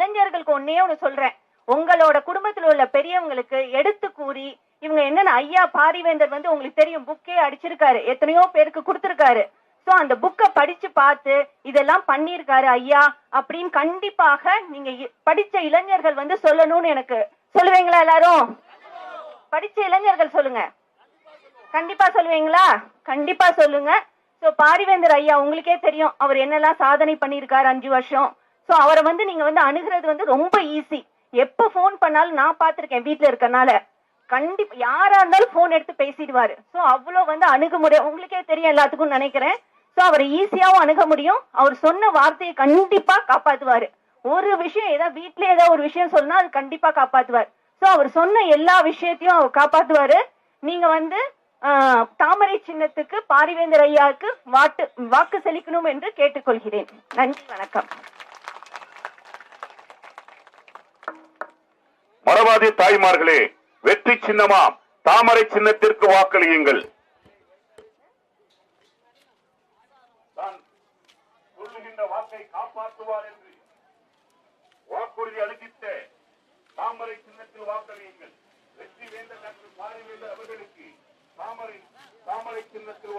இளைஞர்களுக்கு ஒன்னே ஒண்ணு சொல்றேன். உங்களோட குடும்பத்துல உள்ள பெரியவங்களுக்கு எடுத்து கூறி இவங்க என்னன்னு ஐயா பாரிவேந்தர் வந்து உங்களுக்கு தெரியும் புக்கே அடிச்சிருக்காரு. எத்தனையோ பேருக்கு கொடுத்திருக்காரு. சோ அந்த புக்கை படிச்சு பார்த்து இதெல்லாம் பண்ணியிருக்காரு ஐயா அப்படின்னு கண்டிப்பாக நீங்க படிச்ச இளைஞர்கள் வந்து சொல்லணும்னு எனக்கு சொல்லுவீங்களா எல்லாரும்? படிச்ச இளைஞர்கள் சொல்லுங்க. கண்டிப்பா சொல்லுவீங்களா? கண்டிப்பா சொல்லுங்க. சோ பாரிவேந்தர் ஐயா உங்களுக்கே தெரியும் அவர் என்னெல்லாம் சாதனை பண்ணியிருக்காரு அஞ்சு வருஷம். ஸோ அவரை வந்து நீங்க வந்து அணுகிறது வந்து ரொம்ப ஈஸி எப்ப ஃபோன் பண்ணாலும் நான் பார்த்துருக்கேன் வீட்டில் இருக்கனால. கண்டிப்பா யாரா இருந்தாலும் ஃபோன் எடுத்து பேசிடுவாரு. ஸோ அவ்வளோ வந்து அணுகுமுறை உங்களுக்கே தெரியும் எல்லாத்துக்கும் நினைக்கிறேன். ஸோ அவரை ஈஸியாகவும் அணுக முடியும். அவர் சொன்ன வார்த்தையை கண்டிப்பா காப்பாத்துவாரு. ஒரு விஷயம் ஏதாவது வீட்டுல ஏதாவது ஒரு விஷயம் சொன்னா அது கண்டிப்பா காப்பாத்துவார். ஸோ அவர் சொன்ன எல்லா விஷயத்தையும் அவர் காப்பாத்துவாரு. நீங்க வந்து தாமரை சின்னத்துக்கு பாரிவேந்தர் ஐயாவுக்கு வாட்டு வாக்கு செலுத்தணும் என்று கேட்டுக்கொள்கிறேன். நன்றி வணக்கம். மறவாதி தாய்மார்களே வெற்றி சின்னமா தாமரை சின்னத்திற்கு வாக்களியுங்கள். தான் வாக்கை காப்பாற்றுவார் என்று வாக்குறுதி அளித்த தாமரை சின்னத்தில் வாக்களியுங்கள். வெற்றி வேந்தர் டாக்டர் பாரிவேந்தர் அவர்களுக்கு தாமரை தாமரை சின்னத்தில்